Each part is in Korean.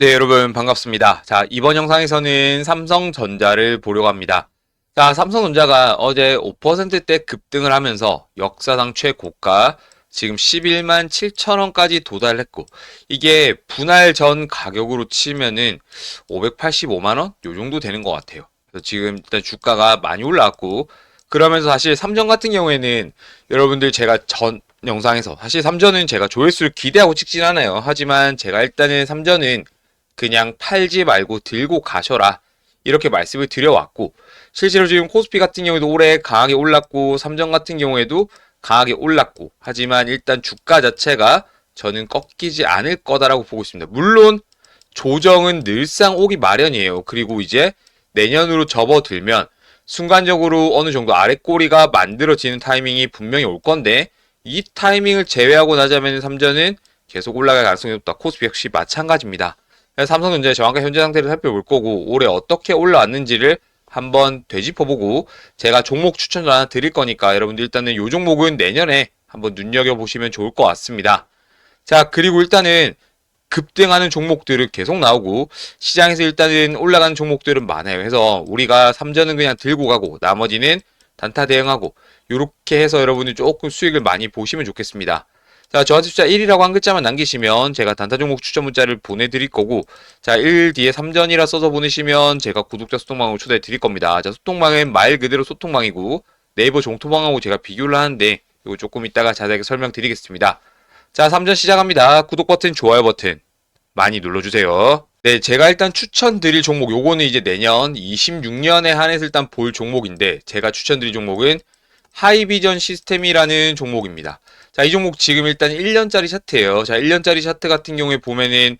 네, 여러분 반갑습니다. 자, 이번 영상에서는 삼성전자를 보려고 합니다. 자, 삼성전자가 어제 5%대 급등을 하면서 역사상 최고가 지금 11만 7천원까지 도달했고 이게 분할 전 가격으로 치면은 585만원 요 정도 되는 것 같아요. 그래서 지금 일단 주가가 많이 올라왔고 그러면서 사실 삼전 같은 경우에는 여러분들 제가 전 영상에서 사실 삼전은 제가 조회수를 기대하고 찍진 않아요. 하지만 제가 일단은 삼전은 그냥 팔지 말고 들고 가셔라. 이렇게 말씀을 드려왔고, 실제로 지금 코스피 같은 경우에도 올해 강하게 올랐고, 삼정 같은 경우에도 강하게 올랐고, 하지만 일단 주가 자체가 저는 꺾이지 않을 거다라고 보고 있습니다. 물론, 조정은 늘상 오기 마련이에요. 그리고 이제 내년으로 접어들면 순간적으로 어느 정도 아랫꼬리가 만들어지는 타이밍이 분명히 올 건데, 이 타이밍을 제외하고 나자면 삼전은 계속 올라갈 가능성이 높다. 코스피 역시 마찬가지입니다. 삼성전자의 정확한 현재 상태를 살펴볼 거고 올해 어떻게 올라왔는지를 한번 되짚어보고 제가 종목 추천도 하나 드릴 거니까 여러분들 일단은 이 종목은 내년에 한번 눈여겨보시면 좋을 것 같습니다. 자 그리고 일단은 급등하는 종목들을 계속 나오고 시장에서 일단은 올라가는 종목들은 많아요. 그래서 우리가 삼전은 그냥 들고 가고 나머지는 단타 대응하고 이렇게 해서 여러분이 조금 수익을 많이 보시면 좋겠습니다. 자, 저한테 숫자 1이라고 한 글자만 남기시면 제가 단타 종목 추천 문자를 보내드릴 거고, 자, 1 뒤에 3전이라 써서 보내시면 제가 구독자 소통방으로 초대해 드릴 겁니다. 자, 소통방은 말 그대로 소통방이고, 네이버 종토방하고 제가 비교를 하는데, 이거 조금 이따가 자세하게 설명드리겠습니다. 자, 3전 시작합니다. 구독 버튼, 좋아요 버튼 많이 눌러주세요. 네, 제가 일단 추천드릴 종목, 요거는 이제 내년 26년에 한해서 일단 볼 종목인데, 제가 추천드릴 종목은 하이비전 시스템이라는 종목입니다. 자, 이 종목 지금 일단 1년짜리 차트예요. 자, 1년짜리 차트 같은 경우에 보면은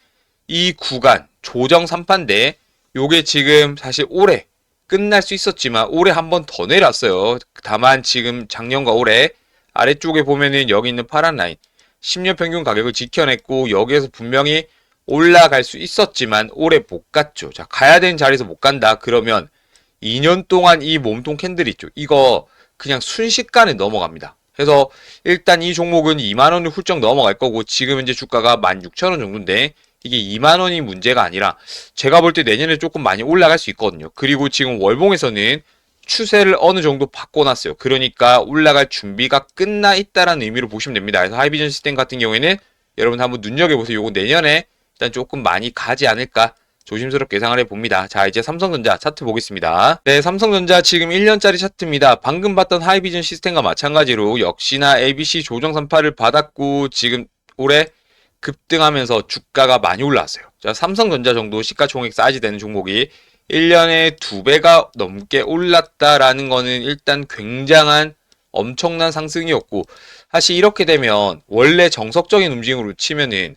이 구간 조정 3판데 요게 지금 사실 올해 끝날 수 있었지만 올해 한 번 더 내렸어요. 다만 지금 작년과 올해 아래쪽에 보면은 여기 있는 파란 라인 10년 평균 가격을 지켜냈고 여기에서 분명히 올라갈 수 있었지만 올해 못 갔죠. 자, 가야 되는 자리에서 못 간다. 그러면 2년 동안 이 몸통 캔들 있죠. 이거 그냥 순식간에 넘어갑니다. 그래서 일단 이 종목은 2만 원을 훌쩍 넘어갈 거고 지금 현재 주가가 16,000원 정도인데 이게 2만 원이 문제가 아니라 제가 볼 때 내년에 조금 많이 올라갈 수 있거든요. 그리고 지금 월봉에서는 추세를 어느 정도 바꿔놨어요. 그러니까 올라갈 준비가 끝나 있다라는 의미로 보시면 됩니다. 그래서 하이비전 시스템 같은 경우에는 여러분 한번 눈여겨보세요. 요거 내년에 일단 조금 많이 가지 않을까 조심스럽게 예상을 해봅니다. 자, 이제 삼성전자 차트 보겠습니다. 네, 삼성전자 지금 1년짜리 차트입니다. 방금 봤던 하이비전 시스템과 마찬가지로 역시나 ABC 조정 선파를 받았고 지금 올해 급등하면서 주가가 많이 올라왔어요. 자, 삼성전자 정도 시가총액 사이즈 되는 종목이 1년에 두 배가 넘게 올랐다라는 거는 일단 굉장한 엄청난 상승이었고 사실 이렇게 되면 원래 정석적인 움직임으로 치면은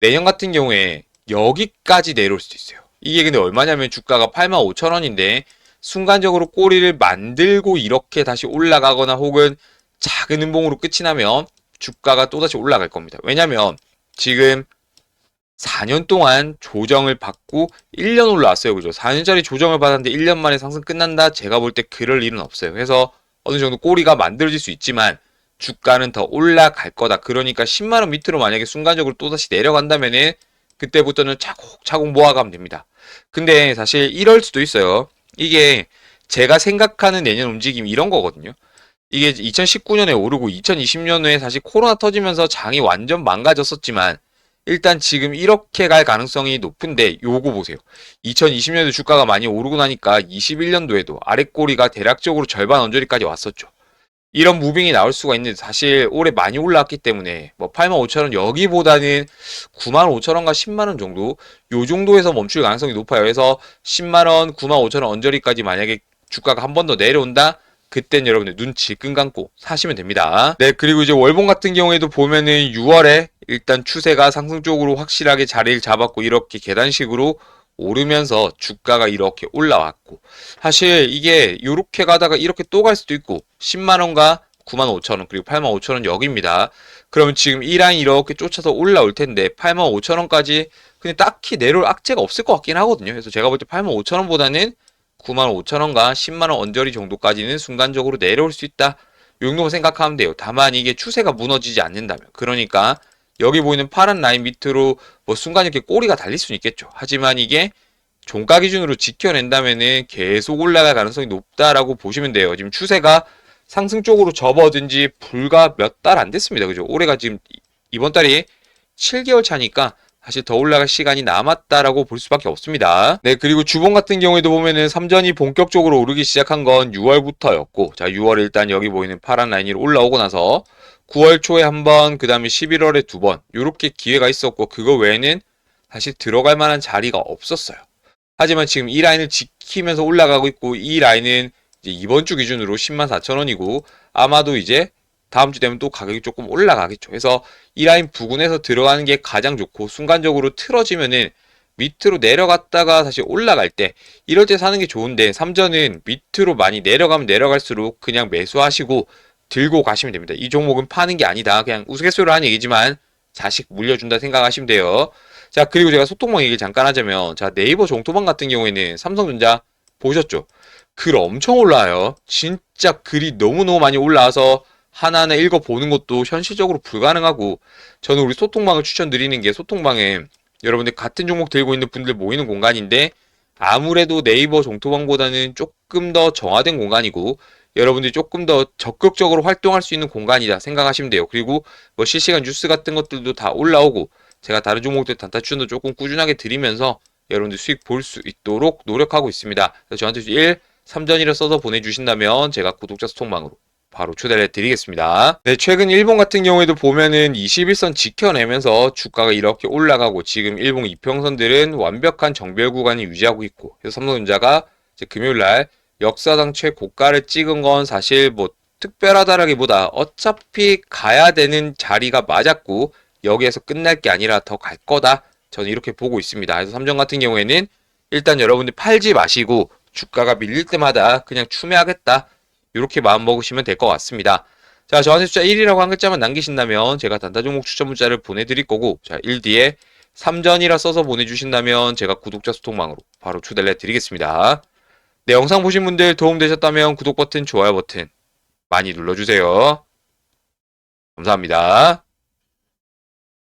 내년 같은 경우에 여기까지 내려올 수도 있어요. 이게 근데 얼마냐면 주가가 85,000원인데 순간적으로 꼬리를 만들고 이렇게 다시 올라가거나 혹은 작은 음봉으로 끝이 나면 주가가 또다시 올라갈 겁니다. 왜냐면 지금 4년 동안 조정을 받고 1년 올라왔어요. 그죠? 4년짜리 조정을 받았는데 1년 만에 상승 끝난다? 제가 볼 때 그럴 일은 없어요. 그래서 어느 정도 꼬리가 만들어질 수 있지만 주가는 더 올라갈 거다. 그러니까 10만원 밑으로 만약에 순간적으로 또다시 내려간다면은 그때부터는 차곡차곡 모아가면 됩니다. 근데 사실 이럴 수도 있어요. 이게 제가 생각하는 내년 움직임이 이런 거거든요. 이게 2019년에 오르고 2020년에 사실 코로나 터지면서 장이 완전 망가졌었지만 일단 지금 이렇게 갈 가능성이 높은데 요거 보세요. 2020년도 주가가 많이 오르고 나니까 21년도에도 아랫꼬리가 대략적으로 절반 언저리까지 왔었죠. 이런 무빙이 나올 수가 있는데 사실 올해 많이 올라왔기 때문에 뭐 8만 5천 원 여기보다는 9만 5천 원과 10만 원 정도 요 정도에서 멈출 가능성이 높아요. 그래서 10만 원, 9만 5천 원 언저리까지 만약에 주가가 한 번 더 내려온다. 그땐 여러분들 눈 질끈 감고 사시면 됩니다. 네, 그리고 이제 월봉 같은 경우에도 보면은 6월에 일단 추세가 상승 쪽으로 확실하게 자리를 잡았고 이렇게 계단식으로 오르면서 주가가 이렇게 올라왔고 사실 이게 이렇게 가다가 이렇게 또 갈 수도 있고 10만 원과 9만 5천 원 그리고 8만 5천 원 여기입니다. 그러면 지금 이 라인 이렇게 쫓아서 올라올 텐데 8만 5천 원까지 근데 딱히 내려올 악재가 없을 것 같긴 하거든요. 그래서 제가 볼 때 8만 5천 원보다는 9만 5천 원과 10만 원 언저리 정도까지는 순간적으로 내려올 수 있다. 이 정도만 생각하면 돼요. 다만 이게 추세가 무너지지 않는다면 그러니까 여기 보이는 파란 라인 밑으로 뭐 순간 이렇게 꼬리가 달릴 수는 있겠죠. 하지만 이게 종가 기준으로 지켜낸다면은 계속 올라갈 가능성이 높다라고 보시면 돼요. 지금 추세가 상승 쪽으로 접어든 지 불과 몇 달 안 됐습니다. 그죠? 올해가 지금 이- 이번 달이 7개월 차니까 사실 더 올라갈 시간이 남았다라고 볼 수밖에 없습니다. 네, 그리고 주봉 같은 경우에도 보면은 삼전이 본격적으로 오르기 시작한 건 6월부터였고, 자, 6월 일단 여기 보이는 파란 라인이 올라오고 나서 9월 초에 한 번, 그 다음에 11월에 두 번, 요렇게 기회가 있었고, 그거 외에는 사실 들어갈 만한 자리가 없었어요. 하지만 지금 이 라인을 지키면서 올라가고 있고, 이 라인은 이제 이번 주 기준으로 10만 4천 원이고, 아마도 이제 다음 주 되면 또 가격이 조금 올라가겠죠. 그래서 이 라인 부근에서 들어가는 게 가장 좋고 순간적으로 틀어지면은 밑으로 내려갔다가 다시 올라갈 때 이럴 때 사는 게 좋은데 삼전은 밑으로 많이 내려가면 내려갈수록 그냥 매수하시고 들고 가시면 됩니다. 이 종목은 파는 게 아니다. 그냥 우스갯소리로 하는 얘기지만 자식 물려준다 생각하시면 돼요. 자 그리고 제가 소통망 얘기를 잠깐 하자면 자 네이버 종토방 같은 경우에는 삼성전자 보셨죠? 글 엄청 올라와요. 진짜 글이 너무너무 많이 올라와서 하나하나 읽어보는 것도 현실적으로 불가능하고 저는 우리 소통방을 추천드리는 게 소통방에 여러분들 같은 종목 들고 있는 분들 모이는 공간인데 아무래도 네이버 종토방보다는 조금 더 정화된 공간이고 여러분들이 조금 더 적극적으로 활동할 수 있는 공간이다 생각하시면 돼요. 그리고 뭐 실시간 뉴스 같은 것들도 다 올라오고 제가 다른 종목들 단타 추천도 조금 꾸준하게 드리면서 여러분들 수익 볼 수 있도록 노력하고 있습니다. 그래서 저한테 1, 3전이라 써서 보내주신다면 제가 구독자 소통방으로 바로 초대를 해드리겠습니다. 네, 최근 일본 같은 경우에도 보면은 21선 지켜내면서 주가가 이렇게 올라가고 지금 일본 이평선들은 완벽한 정별 구간을 유지하고 있고 그래서 삼성전자가 금요일 날 역사상 최고가를 찍은 건 사실 뭐 특별하다라기보다 어차피 가야 되는 자리가 맞았고 여기에서 끝날 게 아니라 더 갈 거다. 저는 이렇게 보고 있습니다. 그래서 삼성 같은 경우에는 일단 여러분들 팔지 마시고 주가가 밀릴 때마다 그냥 추매하겠다. 이렇게 마음 먹으시면 될 것 같습니다. 자, 저한테 숫자 1이라고 한 글자만 남기신다면 제가 단타 종목 추천 문자를 보내드릴 거고, 자, 1 뒤에 3전이라 써서 보내주신다면 제가 구독자 소통망으로 바로 초대를 해드리겠습니다. 네, 영상 보신 분들 도움되셨다면 구독 버튼, 좋아요 버튼 많이 눌러주세요. 감사합니다.